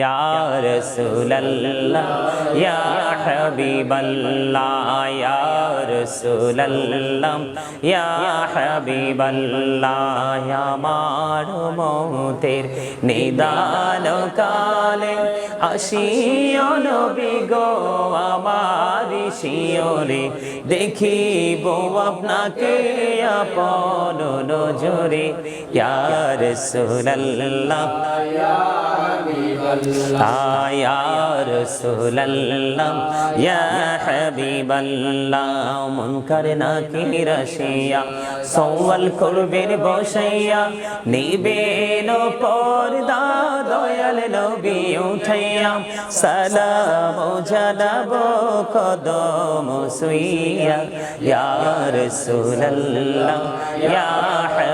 يا رسول الله يا حبيب الله يا رسول الله يا حبيب الله আমার মতের নিদান কালে আসিও নবী গো আমার শিওরে দেখিব আপনাকে আপন নজরে ইয়া রাসূলুল্লাহ يا তাই আর সুলাল্লাম, ইয়া হাবিবাল্লাহ, মুনকার নাকি রাশিয়া, সওয়াল করবের বসাইয়া, নিবেন পর্দা দয়াল নবী উঠাইয়া, সালাম জানাব কদম সুইয়া ইয়া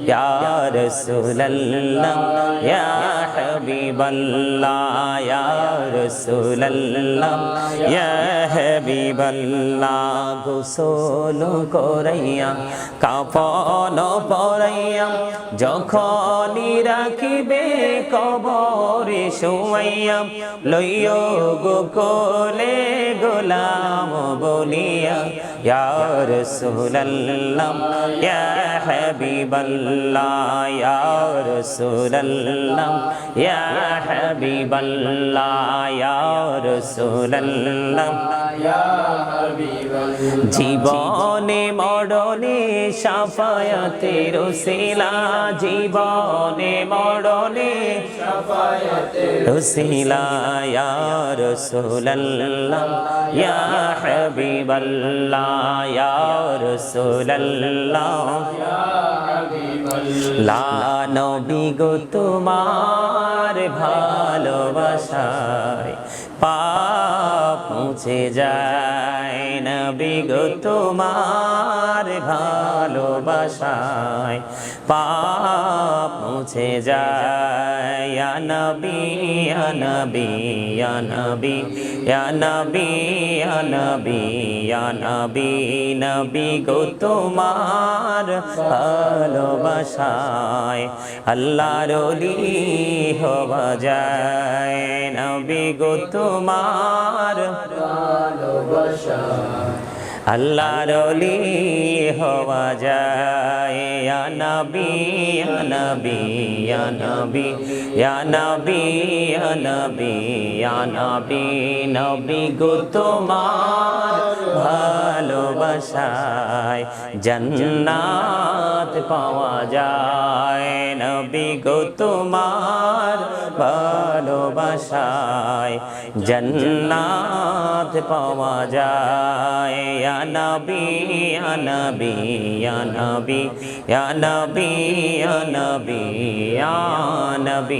يا رسول الله, يا حبيب الله, يا رسول الله, يا حبيب الله গোসল করাইয়া কাপন পরাইয়া যখনই রাখিবে কবরে শুয়াইয়া লইয় গোকলে গোলাম বলিয়া ইয়া রাসূলুল্লাহ ইয়া হাবিবাল্লাহ ইয়া রাসূলুল্লাহ, ইয়া হাবিবাল্লাহ, ইয়া রাসূলুল্লাহ। জীবনে মরণে সাফায়াতের শিলা জীবনে মরণে রসিলা, ইয়া রাসূলুল্লাহ, ইয়া হাবিবাল্লাহ, ইয়া রাসূলুল্লাহ। লা নবী গো তোমার ভালোবাসায় পাপ মুছে যায়। নবী গো তোমার ভালোবাসায় পাপ মুছে যায়। নবী নবী নবী নবী নবী নবী নবী গো তোমার ভালোবাসায়। আল্লাহর ওলি হওয়া যায়। নবী গো তোমার আল্লাহর অলি হওয়া যায়। আনবি আনবি আনবি ইয়া নবী ইয়া নবী ইয়া নবী নবী গো তোমার ভালোবাসায় জান্নাত পাওয়া যায়। নবী গো তোমার ভালোবাসায় জান্নাত পাওয়া যায়। ইয়া নবী ইয়া নবী ইয়া নবী ইয়া নবী ইয়া নবী ইয়া নবী।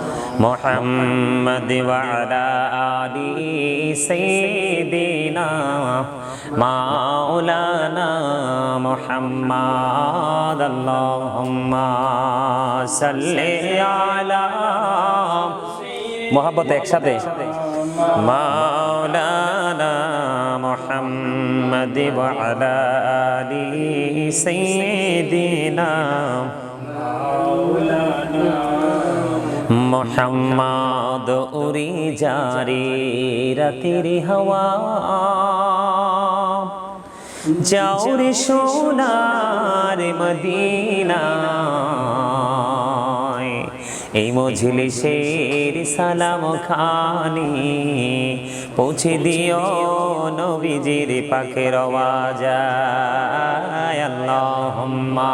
محمد وعلى آله سيدنا مولانا محمد اللهم صل على محبت একসাথে مولانا محمد وعلى آله سيدنا مولانا মোহাম্মদ উড়ি জারি রাতের হাওয়া। যাও রে সোনার মদিনা এই মজলিসের সালাম খানি পৌঁছে দিও নবীজির পাখের আওয়াজ। আল্লাহুম্মা।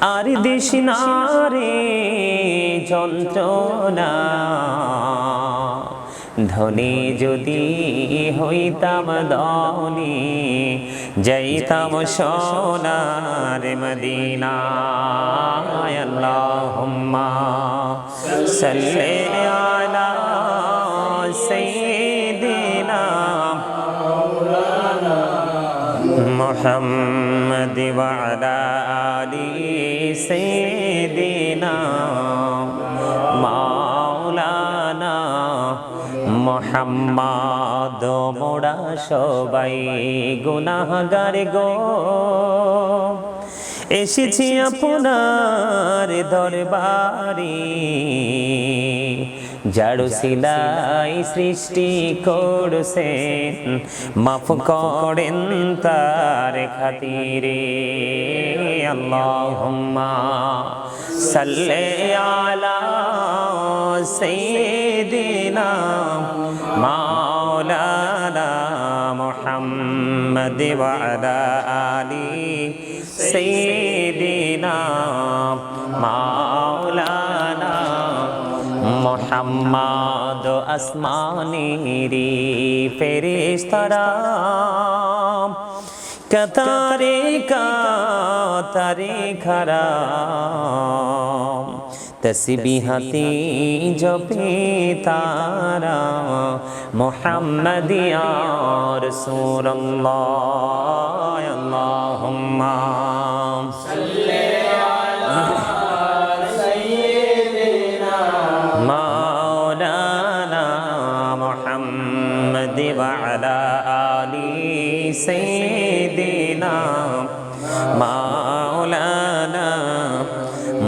আর দিস নারে যন্ত্রণা। ধনে যদি হইতাম দনি, যাইতাম সোনার মদিনা আল্লাহুম্মা সাল্লি আলা সাইয়্যিদিনা মাওলানা মুহাম্মদ ওয়া মোহাম্মদ মোড়া সবাই গুনাহগার গো। এসেছি আপনার দরবারে ঝাড়ু সিলাই সৃষ্টি করছেন, মাফ করেন তার খাতিরে। আল্লাহুম্মা সাইয়্যিদিনা মাওলানা মুহাম্মদ সাইয়্যিদিনা মাওলানা মোহাম্মদ আসমানিরি ফেরেশতারা কতারে কাতারে খারা তসবিহাতি জপে তারা মোহাম্মদিয়া রাসূলুল্লাহ আল্লাহুম্মা مولانا محمد وعلى آل سيدنا না। মা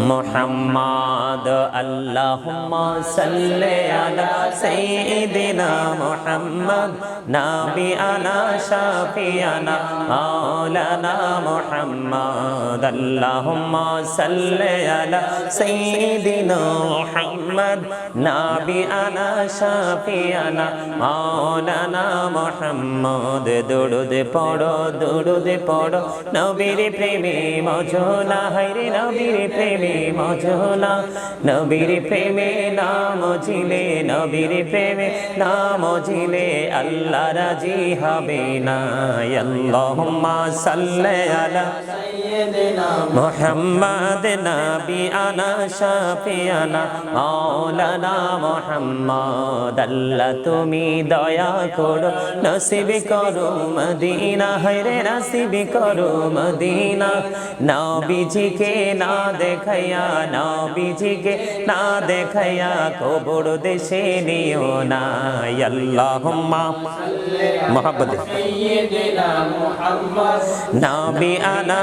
محمد اللهم صل على سيدنا محمد نبينا شافينا مولانا محمد اللهم صل على سيدنا محمد نبينا شافينا مولانا محمد দুরুদ পড়ো দুরুদ পড়ো নবীর প্রেমে মজনা হাইরে নবীর প্রেমে মজনা নবীর প্রেমে নাম ঝিলে, নবীর প্রেমে নাম ঝিলে, আল্লাহ রাজি হবে না আল্লাহুম্মা সাল্লি আলা মোহাম্মদ নবী আনা শাফিয়ানা মাওলানা মোহাম্মদ আল্লাহ, তুমি দয়া করো, নসিব করো মদিনা, হায়রে নসিব করো মদিনা। নবীজিকে না দেখাইয়া, নবীজিকে না দেখাইয়া কবর দেশে নিও না আল্লাহুম্মা মোহাম্মদ। নবী আনা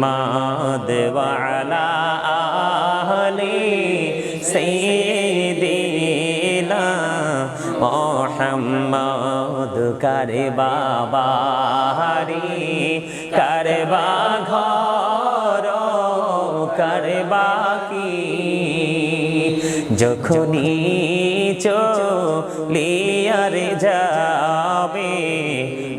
মোহাম্মদ ওয়ালা আহলি সাইয়্যিদিনা মোহাম্মদ কারে বাবারি কারে বা ঘর, কারে বাকি যখনই চলিয়ার যাবে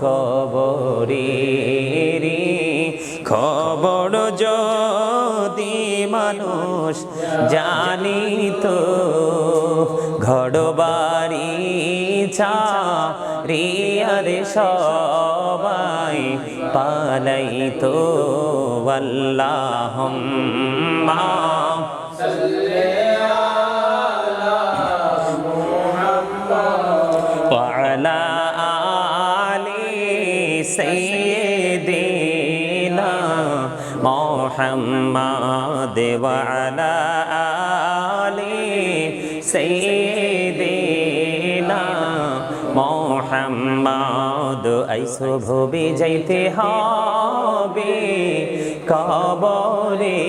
কবরেরই খবর যদি মানুষ জানি তো ঘর বাড়ি রিয়ারে সবাই তো আল্লাহ سيدنا محمد وعلى آل سيدنا মোহাম্মদ আইসো ভবে যাইতে হবে কবরে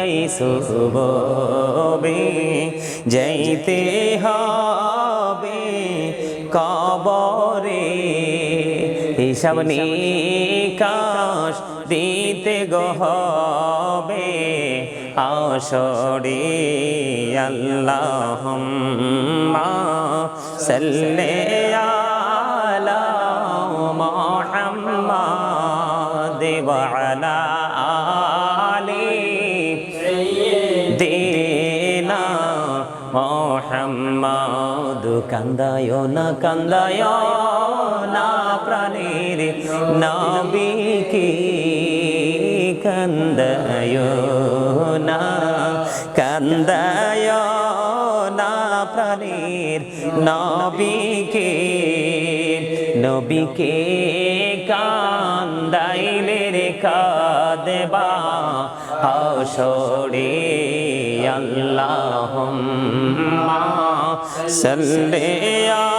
আইসো ভবে যাইতে হবে কবরে হিসাব নিকাশ দিতে গহবে আসরে আল্লাহ সাল্লে আলা মুহাম্মাদ ওয়া আলা আলি দিনা মোহাম্মদ কান্দায় না কান্দায় না প্রাণীর নবীকে কান্দায় না কান্দায় না প্রাণীর নবীকে নবীকে কান্দাইলে রে কাদেবা হাসরে আল্লাহুম্মা সাল্লি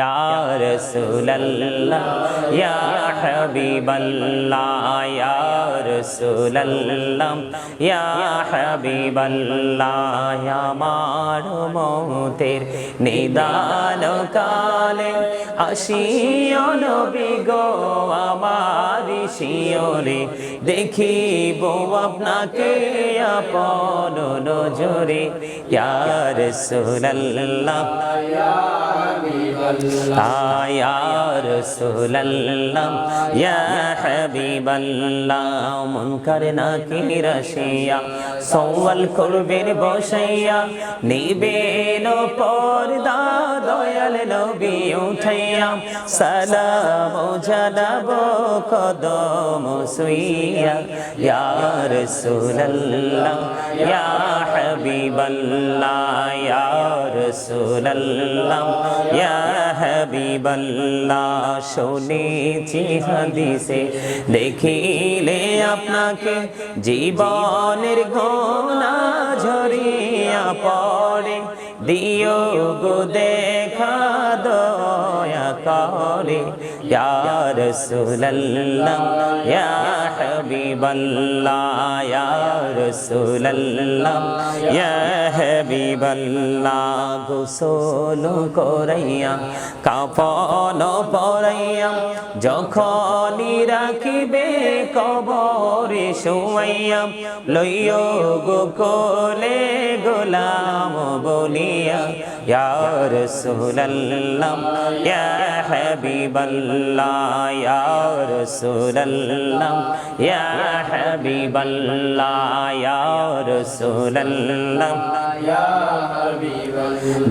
يا رسول الله يا حبيب الله يا رسول الله يا حبيب الله يا আমার মতের নিদান কালে আসিও নবী গো আমার শিওরে দেখিব আপনাকে আপন নজরে ইয়া রাসূলুল্লাহ মুনকার নাকির আসিয়া সওয়াল করবেন বসাইয়া নিবেন পর্দা দয়াল নবী উঠাইয়া, সালাম জানাব কদম সুইয়া, ইয়া রাসূলুল্লাহ, ইয়া হাবিবাল্লাহ, ইয়া রাসূলুল্লাহ, ইয়া হাবিবাল্লাহ, শুনেছি হাদিসে, দেখিলে আপনাকে জীবনের গোনা ঝরিয়া পড়ে, দিও গো দেখা দয়া করে। ইয়া রাসূলুল্লাহ ইয়া হাবিবাল্লাহ ইয়া রাসূলুল্লাহ ইয়া হাবিবাল্লাহ গোসল করাইয়া কাফন পরাইয়া যখনই রাখিবে কবরে শুয়াইয়া লইও গো কোলে গোলাম বলিয়া ইয়া রাসূলুল্লাহ ইয়া হাবিবাল্লাহ হাবিবাল্লাহ ইয়া রাসূলাল্লাহ, ইয়া হাবিবাল্লাহ, ইয়া রাসূলাল্লাহ।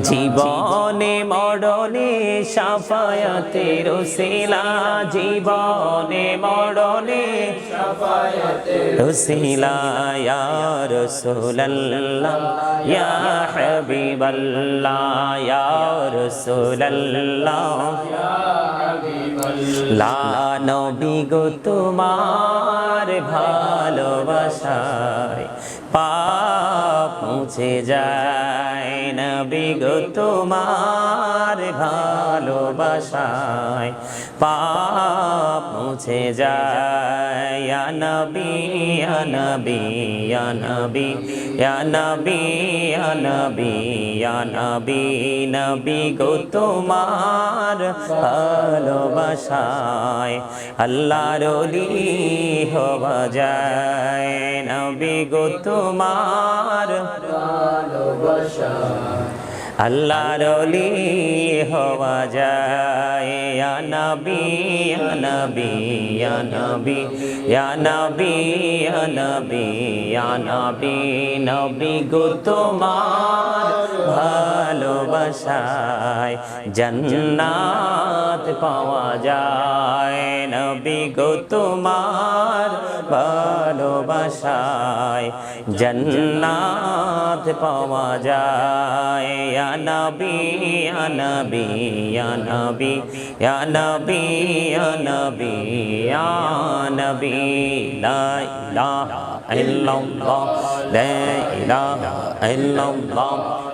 জীবনে মরণে সাফায়াতের রসিলা, জীবনে মরণে ইয়া রাসূলাল্লাহ, ইয়া হাবিবাল্লাহ, ইয়া রাসূলাল্লাহ। লা নবী গো তোমার ভালোবাসায় পাপ মুছে যায়। নবী গো তোমার ভালোবাসায় পাপ মুছে যায়। নবী নবী নবী। ইয়া নবী ইয়া নবী ইয়া নবী নবী গো তোমার ভালোবাসায়। আল্লাহর ওলি হওয়া যায়, নবী গো তোমার আল্লাহর অলি হওয়া যায়। আনবি আনবি আনবি আনবি আনবি আনবি নবী গো তোমার। ভালোবাসায় জান্নাত পাওয়া যায়। নবী গো, তোমার ভালোবাসায় জান্নাত পাওয়া যায়। নবী নবী নবী নবী নবী নবী, লা ইলাহা ইল্লাল্লাহ, লা ইলাহা ইল্লাল্লাহ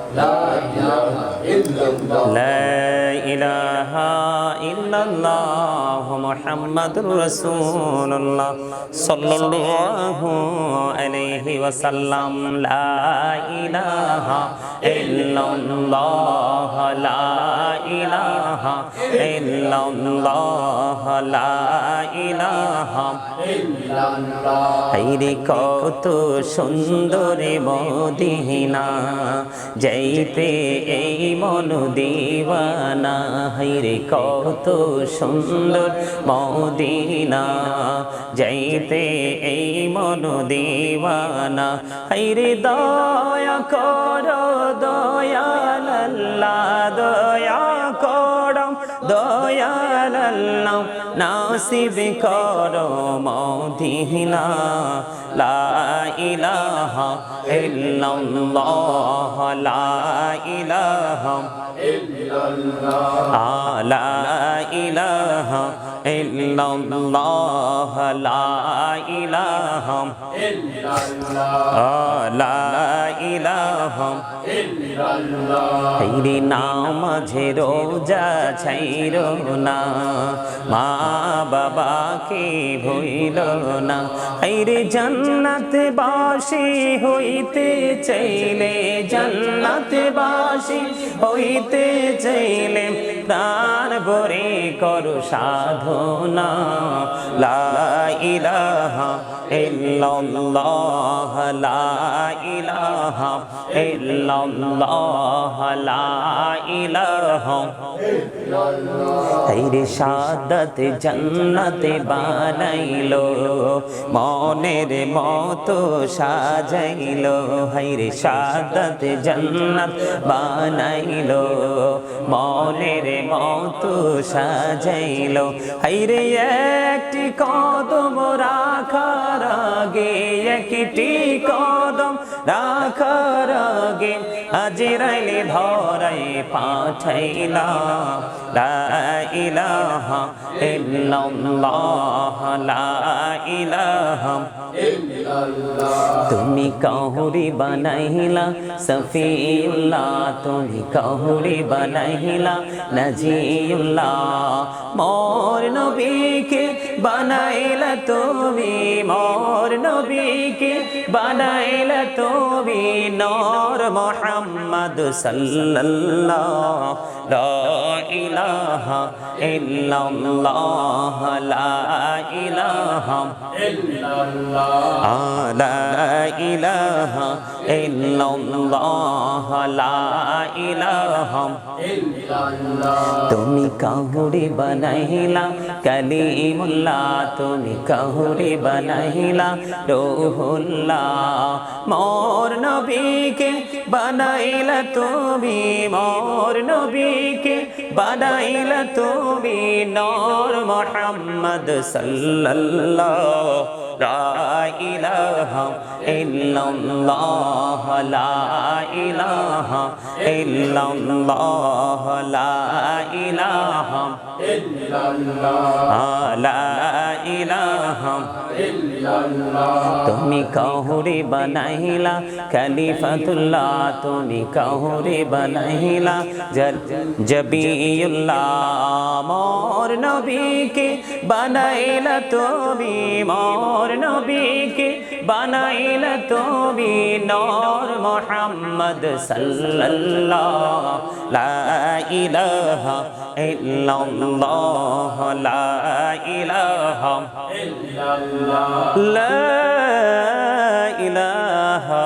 لا إله إلا الله محمد رسول الله صلى الله عليه وسلم لا إله إلا الله لا إله إلا الله لا إله হাইরে কত সুন্দরে মদিনা যাইতে এই মন দিওয়ানা। হাইরে কত সুন্দর মদিনা। যাইতে এই মন দিওয়ানা। হাইরে দয়া কর দয়াল আল্লাহ দয়া করম দয়াল আল্লাহ নাসিব কর মদিনা। লা ইলাহা ইল্লাল্লাহ, লা ইলাহা লা ইলাহা ইল্লাল্লাহ, লা ইলাহা লা ইলাহা হেরি নামাঝে রোজা ছাইর না, মা বাবাকে ভইল না হেরে জান্নাত বাসী হইতে চাইলে বাসি হইতে চাইলে প্রাণ ভরে করো সাধনা। লা ইলাহা ইল্লাল্লাহ, লা ইলাহা ইল্লাল্লাহ, লা ইলাহা হাইরে সাদত জন্নতে বানাইলো, মনের মতো সাজাইলো। হাইরে সাদত জন্নত বানাইলো মনের মতো সাজাইলো। হাইরে একটি কদম রাখার আগে একটি কদম রাখার আগে হাজিরাইলে ধরাই পাঠাইলা লা ইলাহা ইল্লাল্লাহ, লা ইলাহা। তুমি কাহুরি বানাইলা, সফিউল্লাহ, তুমি কাহুরি বানাইলা, নাজিউল্লাহ। মোর নবীকে বানাইলা তুমি, মোর নবীকে বানাইলা তুমি। নূর মুহাম্মদ সাল্লাল্লাহ লা ইলাহা ইল্লাল্লাহ লা ইলাহা ইল্লাল্লাহ। লা তুমি কাহুরি বানাইলা, কালিমুল্লাহ। তুমি কাহুরি বানাইলা, রোহুল্লাহ। মোর নবীকে বানাইলা তুমি মোর নবীকে বানাইলা তুমি নূর মুহাম্মদ সাল্লাল্লাহ লা তুমি কাহুরি বানাইলা খলিফাতুল্লাহ। তুমি কহরে বলাইলা জবিউল্লাহ, মোর নবীকে বানাইলা তুমি, মোর নবীকে বানাইলা তুমি, নর মোহাম্মদ সাল্লাল্লাহ লা ইলাহা ইল্লাল্লাহ লা ইলাহা ইল্লাল্লাহ। লা ইলাহা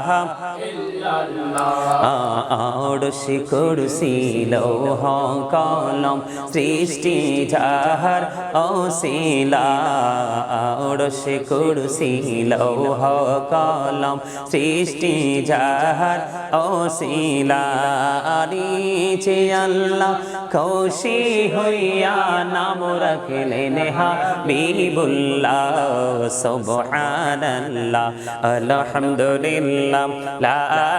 إله আড়শি কুরসি লৌহ কলম সৃষ্টি যাহার অশিলা। আড়শি কুরসি লৌহ কলম সৃষ্টি যাহার অশিলা। নিচে আল্লাহ খুশি হইয়া নাম রাখলেন হাবিবুল্লাহ সুবহানাল্লাহ, আলহামদুলিল্লাহ, লা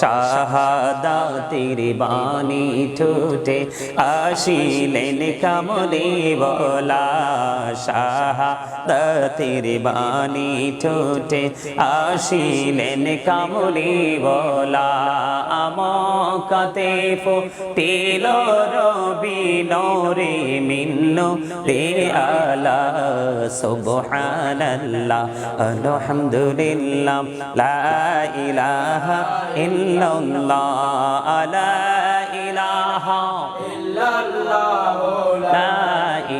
শাহাদাতির বাণী ঠুটে আসিলেন কামলি বলা। শাহাদাতির বাণী ঠুটে আসিলেন কামলি বলা। আমকাতে ফুটিল রবি নরে মিন্ন রে আলা সুবহানাল্লাহ, আলহামদুলিল্লাহ, লা ইলাহা ইল্লাল্লাহ লা ইলাহা ইল্লাল্লাহ লা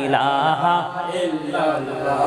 ইলাহা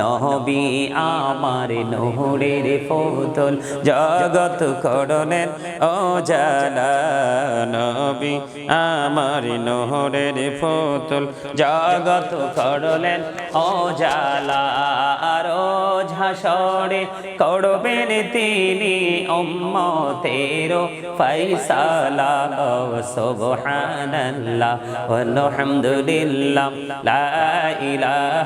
নবী, আমার নহরের ফোতল জগৎ করলেন ও নবী, আমার নহরের ফোতল জগৎ করলেন ও জালা রোজ হাসরে করবেন তিনি উম্মতের ফয়সালা। সুবহানাল্লাহ আলহামদুলিল্লাহ লা ইলাহা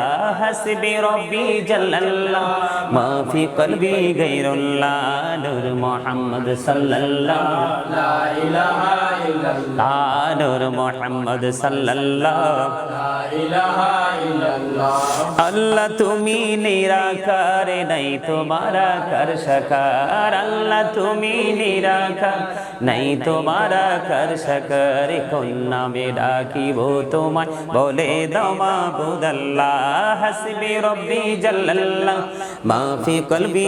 হাসবি রব্বি জাল্লাল্লাহ মা ফি কলবি গায়রুল্লাহ নূর মুহাম্মদ সাল্লাল্লাহ। লা ইলাহা ইল্লাল্লাহ। নূর মুহাম্মদ সাল্লাল্লাহ। লা ইলাহা ইল্লাল্লাহ। আল্লাহ তুমি নিরাকার নাই তোমারা কর সকার। আল্লাহ তুমি নিরাকার নাই তোমারা কর সকার। কোন নামে ডাকিব তোমায়? বলে দাও মাবুদ আল্লাহ। হাসবি রব্বি জাল্লাল্লাহ। মা ফি কলবি